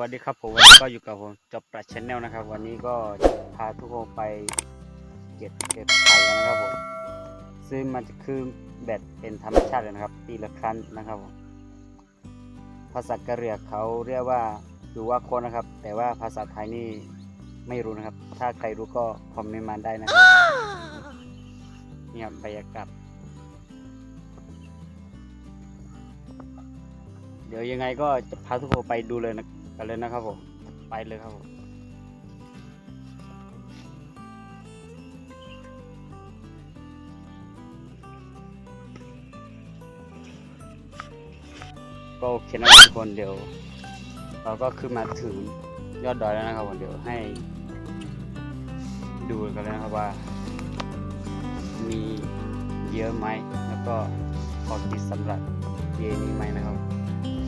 วัสดีครับผมวันนี้ก็อยู่กับผมจอบปรัชแนลนะครับ วันนี้ก็พาทุกคนไปเก็บเก็บไข่กันนะครับผมซึ่งมันจะคือแบตเป็นธรรมชาติเลยนะครับ ปีละครั้งนะครับผมภาษากะเหรี่ยงเขาเรียกว่าดูว่าโคนนะครับ แต่ว่าภาษาไทยนี่ไม่รู้นะครับ ถ้าใครรู้ก็คอมเมนต์มาได้นะครับนี่ครับบรรยากาศเดี๋ยวยังไงก็จะพาทุกคนไปดูเลยนะ กันเลยนะครับผม ไปเลยครับผมก็โอเคนะครับทุกคนเดี๋ยว เราก็ขึ้นมาถึงยอดดอยแล้วนะครับผมเดี๋ยวให้ ดูกันเลยนะครับว่า มีเยอะไหมแล้วก็พอกินสำหรับเย็นนี้ไหมนะครับ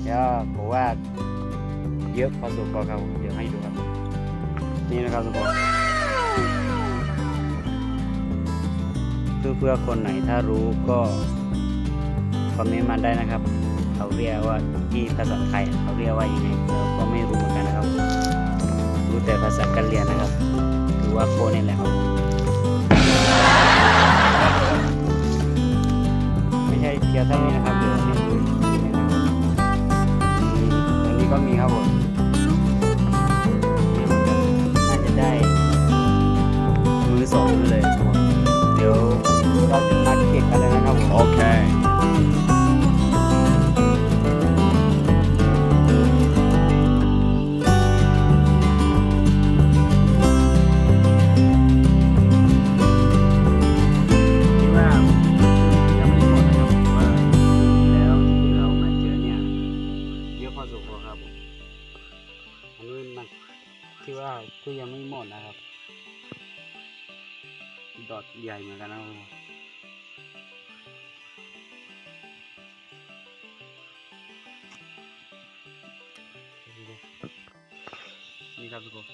แล้วผมว่า เยอะพอสมควรครับผมเดี๋ยวให้ดูครับ นี่นะครับทุกคนเพื่อๆคนไหนถ้ารู้ก็คอมเมนต์มาได้นะครับ เขาเรียกว่าที่ภาษาไทยเขาเรียกว่ายังไงเราก็ไม่รู้เหมือนกันนะครับ รู้แต่ภาษากะเหรี่ยงนะครับถือว่าโคนี่แหละครับ ดนะครับ ดอทใหญ่เหมือนกันนะครับนี่ครับทุกคน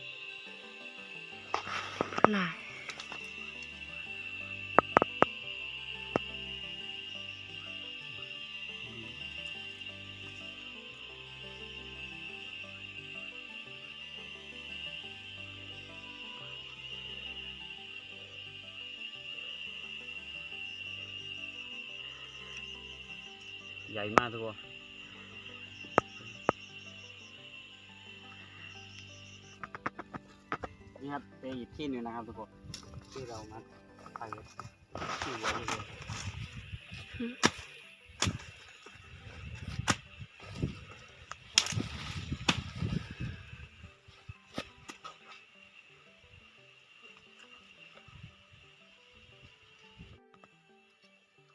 น่ะ หญ่มากทุกคนนี่ครับเป็นอีกที่หนึ่งนะครับทุกคนที่เรามาไปที่ไว้เลย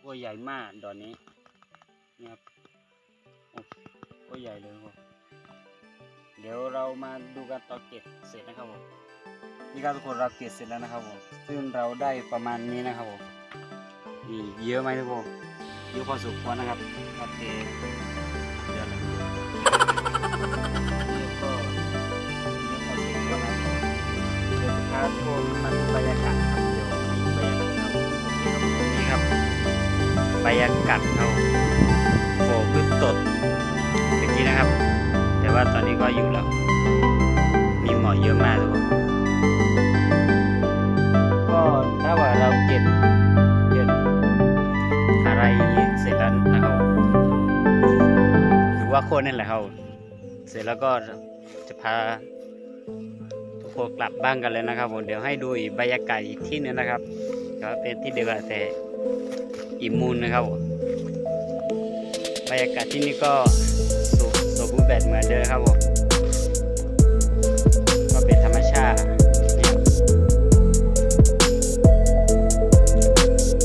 ตัวใหญ่มากดอนนี้ นี่ครับโอ้ตัวใหญ่เลยครับเดี๋ยวเรามาดูกันตอนเก็บเสร็จนะครับผมนี่ครับทุกคนเราเก็บเสร็จแล้วนะครับผมซึ่งเราได้ประมาณนี้นะครับผมนี่เยอะไหมทุกคนเยอะพอสมควรนะครับโอเคเดี๋ยวเยนี่ก็เยอะพอสมควรนะครับเดี๋ยวจะพาทุกคนมาดูบรรยากาศครับเดี๋ยวให้ดูบรรยากาศครับนี่ครับบรรยากาศเขา โผล่ขึ้นตดเมื่อกี้นะครับ แต่ว่าตอนนี้ก็อยู่แล้ว มีหมอกเยอะมากทุกคนก็ถ้าว่าเราเก็บเก็บอะไรเสร็จแล้วนะครับหรือว่าโคนนั่นแหละครับเสร็จแล้วก็จะพาทุกคนกลับบ้านกันเลยนะครับผมเดี๋ยวให้ดูอีกบรรยากาศอีกที่หนึงนะครับ ก็เป็นที่เดียวกันแต่อิมูนนะครับผมบ รรยากาศที่นี่ก็สมสมบูรณ์แบบเหมือนเดิมครับผมก็เป็นธรรมชาติเนี่ย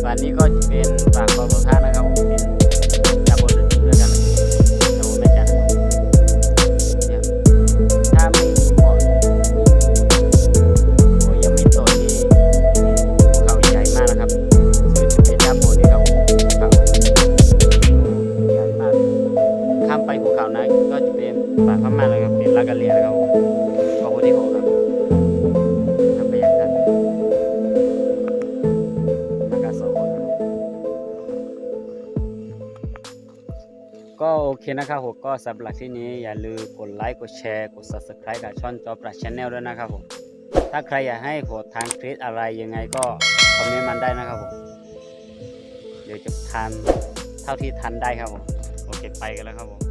วันนี้ก็เป็นฝั่ง นั้นก็จะเป็นป่ามาแล้วครับเป็นลากาเลียนะครับผมขอบคุณที่หกครับทำบรรยากาศอากาศสองคนนะครับก็โอเคนะครับผมก็สำหรับที่นี้อย่าลืมกดไลค์กดแชร์กด subscribe กับช่องจอปราชแนลด้วยนะครับผมถ้าใครอยากให้ผมทานคลิปอะไรยังไงก็คอมเมนต์มันได้นะครับผมเดี๋ยวจะทานเท่าที่ทันได้ครับผมโอเคไปกันแล้วครับผม